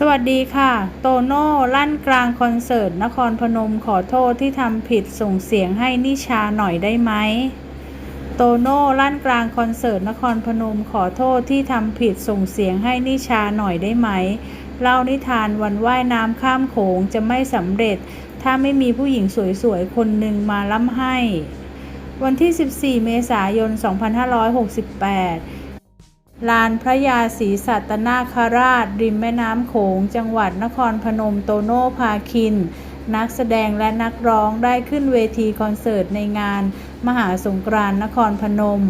สวัสดีค่ะ โตโน่ลั่นกลางคอนเสิร์ตนครพนมขอโทษที่ทำผิดส่งเสียงให้นิชาหน่อยได้ไหม โตโน่ลั่นกลางคอนเสิร์ตนครพนมขอโทษที่ทำผิดส่งเสียงให้นิชาหน่อยได้ไหม เล่านิทานวันว่ายน้ำข้ามโขงจะไม่สำเร็จ ถ้าไม่มีผู้หญิงสวยๆ คนหนึ่งมาล่ำให้ วันที่ 14 เมษายน 2568 ลานพระยาศรีสัตนาคราช ริมแม่น้ำโขง จังหวัดนครพนมโตโน่พาคิน นักแสดงและนักร้องได้ขึ้นเวทีคอนเสิร์ตในงาน มหาสงกรานต์นครพนม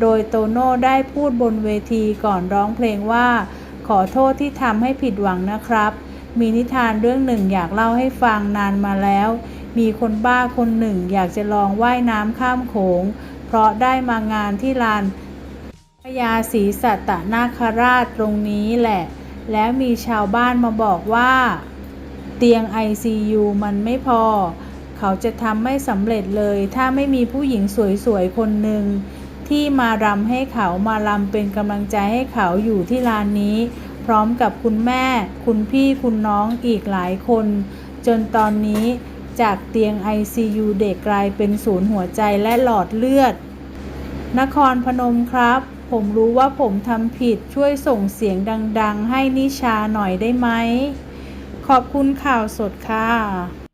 โดยโตโน่ได้พูดบนเวทีก่อนร้องเพลงว่า ขอโทษที่ทำให้ผิดหวังนะครับ มีนิทานเรื่องหนึ่งอยากเล่าให้ฟังนานมาแล้ว มีคนบ้าคนหนึ่งอยากจะลองว่ายน้ำข้ามโขง เพราะได้มางานที่ลาน พญาศรีสัตนาคราชตรงนี้แหละ แล้วมีชาวบ้านมาบอกว่า เตียง ICU มันไม่พอ เขาจะทำไม่สำเร็จเลย ถ้าไม่มีผู้หญิงสวยๆ คนหนึ่งที่มารำให้เขามาลำเป็นกำลังใจให้เขาอยู่ที่ลานนี้ พร้อมกับคุณแม่ คุณพี่คุณน้องอีกหลายคน จนตอนนี้จากเตียง ICU เด็กกลายเป็นศูนย์หัวใจและหลอดเลือด นครพนมครับ ผมรู้ว่าผมทำผิดช่วยส่งเสียงดัง ๆ ให้นิชาหน่อยได้ไหม ขอบคุณข่าวสดค่ะ